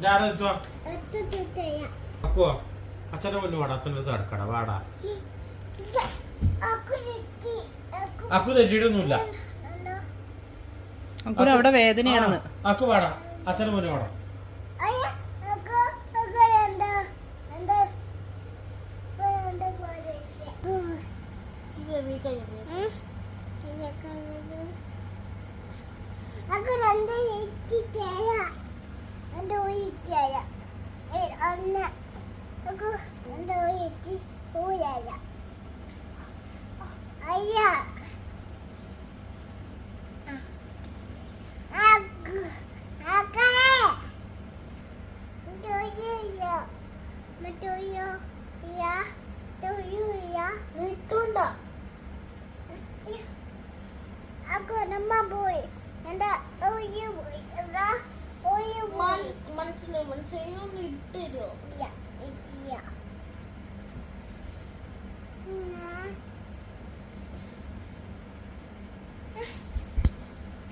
ജാറെത്തുവാ അക്കുവാ അക്കു അവിടെ വേദനയാണെന്ന്. അക്കു വാടാ അച്ഛന്റെ വാടാ. 爷爷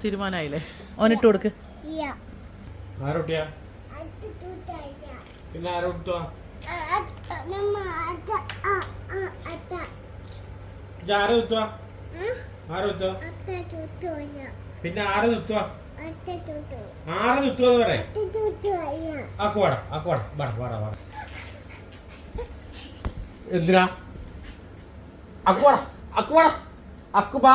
തീരുമാനായില്ലേ? ഓനിട്ട് കൊടുക്ക്. പിന്നെ പിന്നെ ആറ് ആറ് തുത്തുവാന്ന് പറയാ. ആക്കുവാട എന്തിനാ? അക്കുവാടാ അക്കുവാടാ അക്കുബാ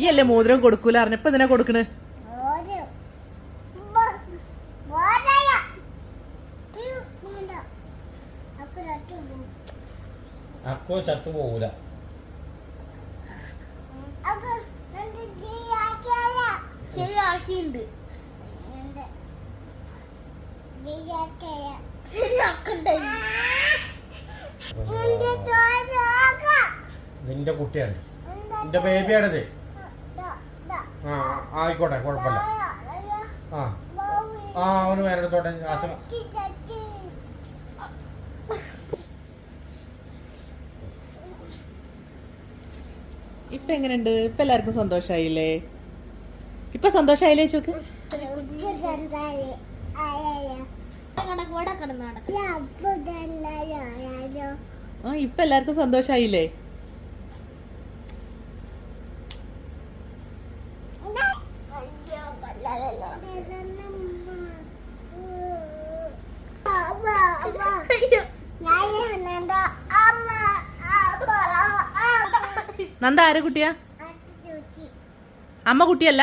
ഈ അല്ലേ മോതിരം കൊടുക്കൂല? അറിഞ്ഞപ്പോ എന്തിനാ കൊടുക്കണേ? അക്കോ ചത്തു പോകൂല നിന്റെ കുട്ടിയാണ്. നിന്റെ ബേബിയാണത് ആ ആയിക്കോട്ടെ കുഴപ്പമില്ല. ആ. ആ അവന് വേറെടുത്തോട്ടെ അസുഖം ഇപ്പൊ എങ്ങനെയുണ്ട്? ഇപ്പൊ എല്ലാവർക്കും സന്തോഷായില്ലേ? ഇപ്പൊ സന്തോഷായില്ലേ ചോക്ക്? ആ ഇപ്പൊ എല്ലാവർക്കും സന്തോഷായില്ലേ? നന്ദ ആരെ കുട്ടിയാ? അമ്മ കുട്ടിയല്ല?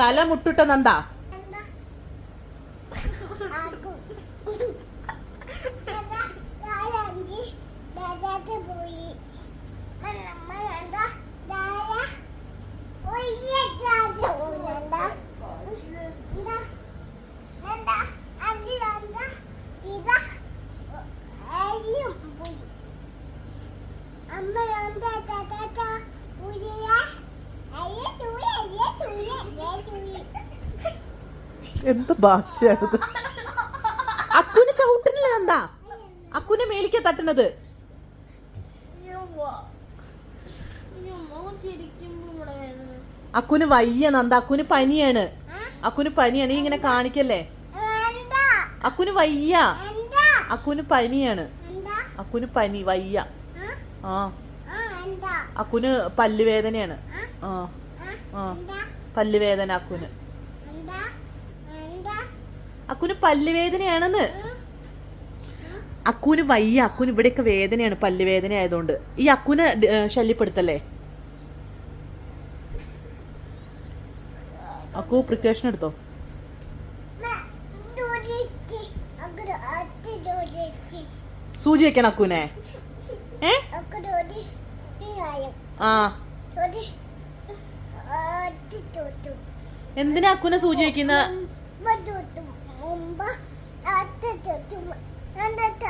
തല മുട്ടിട്ട നന്ദ Aku. എന്ത് ഭാഷയാണിത് അക്കുന് ചവിട്ടുന്നില്ല എന്താ അക്കുനെ മേലിക്ക തട്ടുന്നത് അക്കുന് വയ്യ നന്ദ അക്കുന് പനിയാണ് അക്കുന് പനിയാണ് ഇങ്ങനെ കാണിക്കല്ലേ. അക്കുന് വയ്യ. അക്കുന് പനിയാണ്. അക്കുന് പനി വയ്യ? ആ. അക്കുന് പല്ലുവേദനയാണ് ആ ആ. പല്ലുവേദന അക്കുന്. അക്കുന് പല്ലുവേദനയാണെന്ന്. അക്കുന് വയ്യ. അക്കുന് ഇവിടെയൊക്കെ വേദനയാണ് പല്ലുവേദന ആയതുകൊണ്ട്. ഈ അക്കുനെ ശല്യപ്പെടുത്തല്ലേ? അക്കു പ്രിക്കോഷൻ എടുത്തോ? സൂചി വെക്കണം അക്കുനെ. ആ. എന്തിനാ അക്കുനെ സൂചി വെക്കുന്ന മുമ്പ് മുമ്പ് അറ്റ തോട്ടും എന്താ തൈറ്റ എന്താ പിറ്റ നന്ദ പിട്ടണ്ട ചെയ്യും എന്താ അല്ല ചെയ്യും എന്താ എന്താ ഇല്ല എന്താ ചോദിച്ചില്ല എന്താ അഞ്ചി ചിത അത്ത തൂയി എന്താ അഞ്ചി എന്താ അച്ഛൻ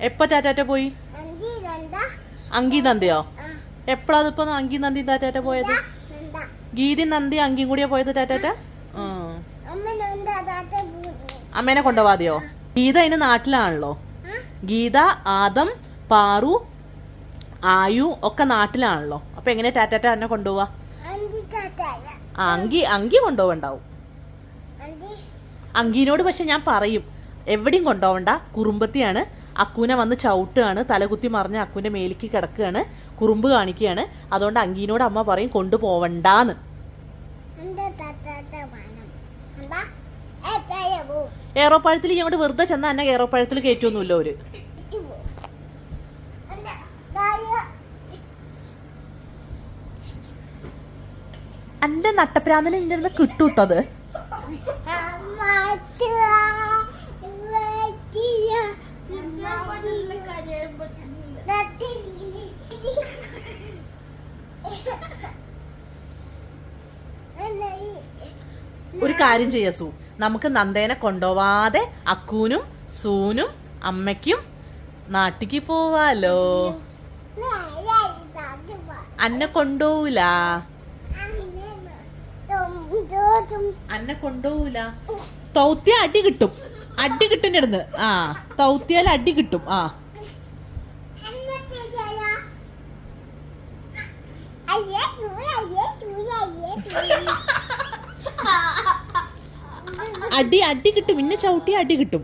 എപ്പ ടാറ്റാറ്റ പോയി? അങ്കി നന്ദിയോ? എപ്പോഴാ അതിപ്പോ അങ്കി നന്ദി ടാറ്റാറ്റ പോയത്? ഗീതി നന്ദി അങ്കിയും കൂടിയാ പോയത് ടാറ്റാറ്റ? അമ്മേനെ കൊണ്ടുപോവാതെയോ? ഗീത അതിന് നാട്ടിലാണല്ലോ. ഗീത ആദം പാറു ആയു ഒക്കെ നാട്ടിലാണല്ലോ. അപ്പൊ എങ്ങനെ ടാറ്റാറ്റ എന്നെ കൊണ്ടുപോവാ? അങ്കി അങ്കി കൊണ്ടുപോവണ്ടാവും. അങ്കിനോട് അങ്കീനോട് പക്ഷെ ഞാൻ പറയും എവിടെയും കൊണ്ടുപോവണ്ട കുറുമ്പത്തിയാണ് അക്കൂനെ വന്ന് ചവിട്ടുകയാണ്. തലകുത്തി മറിഞ്ഞ് അക്കൂന്റെ മേലിക്ക് കിടക്കുകയാണ്. കുറുമ്പ് കാണിക്കുകയാണ്. അതുകൊണ്ട് അങ്കീനോട് അമ്മ പറയും കൊണ്ടുപോവണ്ടാന്ന് ഏറോപ്പാഴത്തിൽ ഇങ്ങോട്ട് വെറുതെ ചെന്ന എന്നെ ഏറോപ്പഴത്തിൽ കയറ്റൊന്നുമില്ല ഒരു തായ എന്റെ നട്ടപ്രാന്തന് എന്റെ അടുത്ത് കിട്ടൂട്ടത് ഒരു കാര്യം ചെയ്യാം സൂ. നമുക്ക് നന്ദേനെ കൊണ്ടുപോവാതെ അക്കൂനും സൂനും അമ്മയ്ക്കും നാട്ടിക്ക് പോവാലോ? അന്നെ കൊണ്ടുപോവൂല അന്നെ കൊണ്ടുപോവൂല തൗത്യ അടി കിട്ടും. അടി കിട്ടുന്നിടന്ന് ആ തൗത്യാൽ അടി കിട്ടും. ആ അയ്യേ തൂല അയ്യേ തൂല അയ്യേ തൂല അടി അടി കിട്ടും. ഇന്നെ ചവിട്ടി അടി കിട്ടും.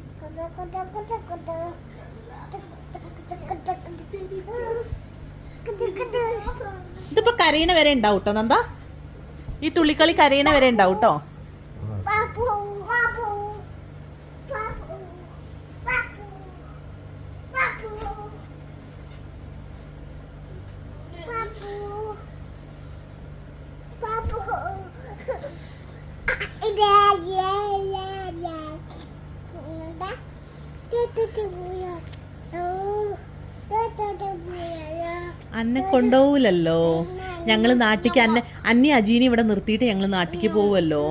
ഇതിപ്പോ കരയണ വരെ ഉണ്ടാവും കേട്ടോ നന്ദ. ഈ തുള്ളിക്കളി കരയണ വരെ ഉണ്ടാവും കേട്ടോ അന്നെ കൊണ്ടുപോവില്ലല്ലോ ഞങ്ങൾ നാട്ടിക്ക് അന്നെ അന്നി അജീനെ ഇവിടെ നിർത്തിയിട്ട് ഞങ്ങൾ നാട്ടിക്ക് പോവുമല്ലോ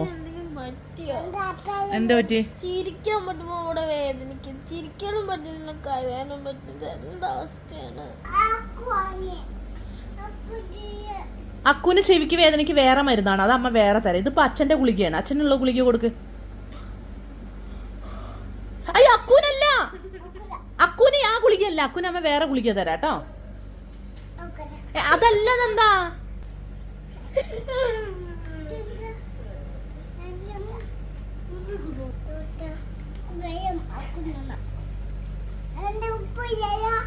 എന്താ പറ്റി ചിരിക്കാൻ പറ്റുമ്പോ ഇവിടെ വേദനിക്കും. ചിരിക്കാനും പറ്റുന്നില്ല കരയാനും പറ്റുന്നത് എന്താ അവസ്ഥയാണ്? അക്കുവിന് ചെവിക്ക് വേദനയ്ക്ക് വേറെ മരുന്നാണ്. അത് അമ്മ വേറെ തരാം. ഇതിപ്പോ അച്ഛന്റെ ഗുളികയാണ്. അച്ഛനുള്ള ഗുളിക കൊടുക്ക്. അയ്യോ അക്കൂനല്ല അക്കൂന് ആ ഗുളികയല്ല. അക്കുന് അമ്മ വേറെ ഗുളിക തരാം കേട്ടോ. ഏ, അതല്ല എന്താ ഉപ്പ് ചെയ്യാ